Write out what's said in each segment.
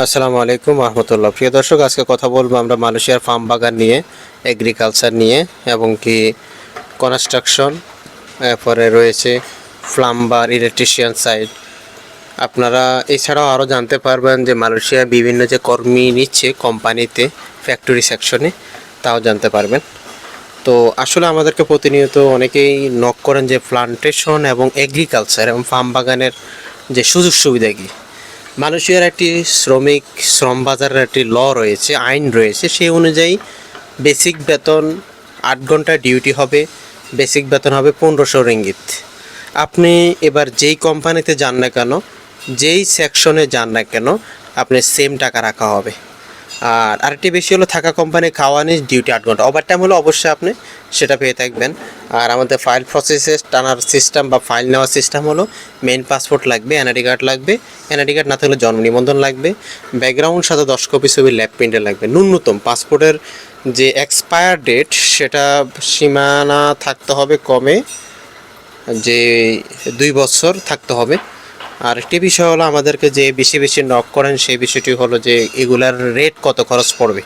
আসসালামু আলাইকুম রহমতুল্লাহ। প্রিয় দর্শক, আজকে কথা বলব আমরা মালয়েশিয়ার ফার্ম বাগান নিয়ে এগ্রিকালচার নিয়ে, এবং কি কনস্ট্রাকশন এরপরে রয়েছে প্লাম্বার ইলেকট্রিশিয়ান সাইড আপনারা এছাড়াও আরও জানতে পারবেন যে মালয়েশিয়া বিভিন্ন যে কর্মী নিচ্ছে কোম্পানিতে ফ্যাক্টরি সেকশনে তাও জানতে পারবেন। তো আসলে আমাদেরকে প্রতিনিয়ত অনেকেই নক করেন যে প্লান্টেশন এবং এগ্রিকালচার এবং ফার্ম বাগানের যে সুযোগ সুবিধা কী। মালয়েশিয়ার একটি শ্রমিক শ্রম বাজারের একটি ল রয়েছে, আইন রয়েছে, সেই অনুযায়ী বেসিক বেতন আট ঘণ্টা ডিউটি হবে বেসিক বেতন হবে পনেরোশো রিঙ্গিত আপনি এবার যেই কোম্পানিতে যান না কেন, যেই সেকশনে যান না কেন, আপনি সেম টাকা রাখা হবে। আর আরেকটি বেশি হলো থাকা কোম্পানি খাওয়ানি ডিউটি আট ঘণ্টা। ওভার টাইম হলে অবশ্যই আপনি সেটা পেয়ে থাকবেন। আর আমাদের ফাইল প্রসেসে টানার সিস্টেম বা ফাইল নেওয়ার সিস্টেম হলো মেইন পাসপোর্ট লাগবে এনআইডি কার্ড লাগবে। এনআইডি কার্ড না থাকলে জন্ম নিবন্ধন লাগবে। ব্যাকগ্রাউন্ড সাথে দশ কপি ছবি ল্যাব প্রিন্টে লাগবে। ন্যূনতম পাসপোর্টের যে এক্সপায়ার ডেট সেটা সীমানা থাকতে হবে কমে যে দুই বছর থাকতে হবে। আর একটি বিষয় হলো আমাদেরকে যে বেশি বেশি নক করেন, সেই বিষয়টি হলো যে এগুলার রেট কত খরচ পড়বে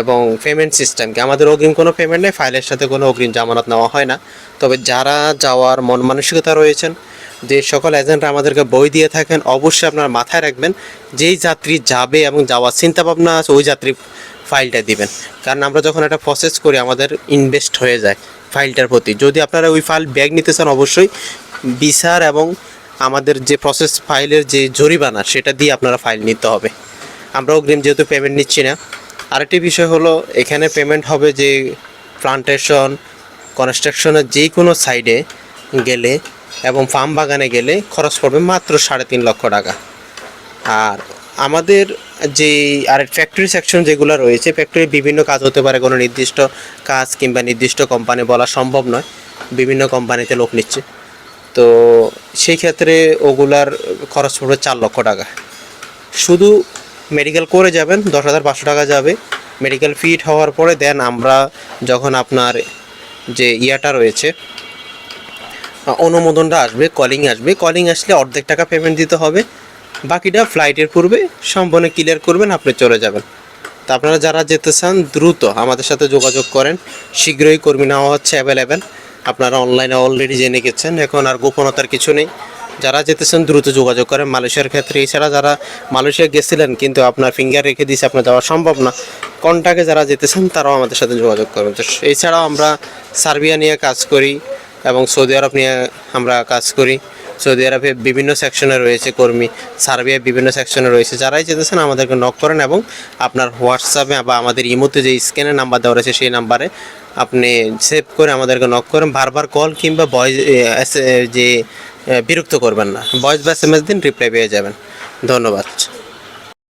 এবং পেমেন্ট সিস্টেম কি? আমাদের অগ্রিম কোনো পেমেন্ট নেই ফাইলের সাথে কোনো অগ্রিম জামানত নেওয়া হয় না। তবে যারা যাওয়ার মন মানসিকতা রয়েছেন, যে সকল এজেন্টরা আমাদেরকে বই দিয়ে থাকেন, অবশ্যই আপনার মাথায় রাখবেন, যেই যাত্রী যাবে এবং যাওয়ার চিন্তা ভাবনা আছে, ওই যাত্রী ফাইলটা দিবেন। কারণ আমরা যখন একটা প্রসেস করি, আমাদের ইনভেস্ট হয়ে যায় ফাইলটার প্রতি। যদি আপনারা ওই ফাইল ব্যাগ নিতে চান, অবশ্যই বিচার এবং আমাদের যে প্রসেস ফাইলের যে জরিমানা, সেটা দিয়ে আপনারা ফাইল নিতে হবে। আমরা অগ্রিম যেহেতু পেমেন্ট নিচ্ছি না। আরেকটি বিষয় হলো, এখানে পেমেন্ট হবে যে প্লান্টেশন কনস্ট্রাকশনের যে কোনো সাইডে গেলে এবং ফার্ম বাগানে গেলে খরচ পড়বে মাত্র সাড়ে তিন লক্ষ টাকা। আর আমাদের যে, আর ফ্যাক্টরি সেকশন যেগুলো রয়েছে ফ্যাক্টরির বিভিন্ন কাজ হতে পারে, কোনো নির্দিষ্ট কাজ কিংবা নির্দিষ্ট কোম্পানি বলা সম্ভব নয়। বিভিন্ন কোম্পানিতে লোক নিচ্ছে। তো সেই ক্ষেত্রে ওগুলার খরচ পড়বে চার লক্ষ টাকা। শুধু মেডিকেল করে যাবেন, দশ হাজার পাঁচশো টাকা যাবে। মেডিকেল ফিট হওয়ার পরে দেন আমরা যখন আপনার যে ইয়াটা রয়েছে, অনুমোদনটা আসবে কলিং আসবে। কলিং আসলে অর্ধেক টাকা পেমেন্ট দিতে হবে। বাকিটা ফ্লাইটের পূর্বে সম্পূর্ণ ক্লিয়ার করবেন, আপনি চলে যাবেন। তা আপনারা যারা যেতে চান, দ্রুত আমাদের সাথে যোগাযোগ করেন। শীঘ্রই কর্মী নেওয়া হচ্ছে অ্যাভেলেবেল আপনারা অনলাইনে অলরেডি জেনে গেছেন, এখন আর গোপনতার কিছু নেই। যারা যেতেছেন, দ্রুত যোগাযোগ করেন মালয়েশিয়ার ক্ষেত্রে। এছাড়া যারা মালয়েশিয়া গেছিলেন, কিন্তু আপনার ফিঙ্গার রেখে দিয়েছে, আপনার যাওয়া সম্ভব না। কন্ট্যাক্টে যারা যেতেছেন, তারাও আমাদের সাথে যোগাযোগ করবেন। তো এছাড়াও আমরা সার্বিয়া নিয়ে কাজ করি এবং সৌদি আরব নিয়ে আমরা কাজ করি। সৌদি আরবে বিভিন্ন সেকশনে রয়েছে কর্মী, সার্বিয়ায় বিভিন্ন সেকশনে রয়েছে। যারাই যেতেছেন, আমাদেরকে নক করেন এবং আপনার হোয়াটসঅ্যাপে বা আমাদের ইমোতে যে স্ক্যানের নাম্বার দেওয়া রয়েছে, সেই নাম্বারে আপনি সেভ করে আমাদেরকে নক করেন। বারবার কল কিংবা ভয়েস যে বিরক্ত করবেন না। ভয়েস বা এস দিন রিপ্লাই পেয়ে যাবেন। ধন্যবাদ।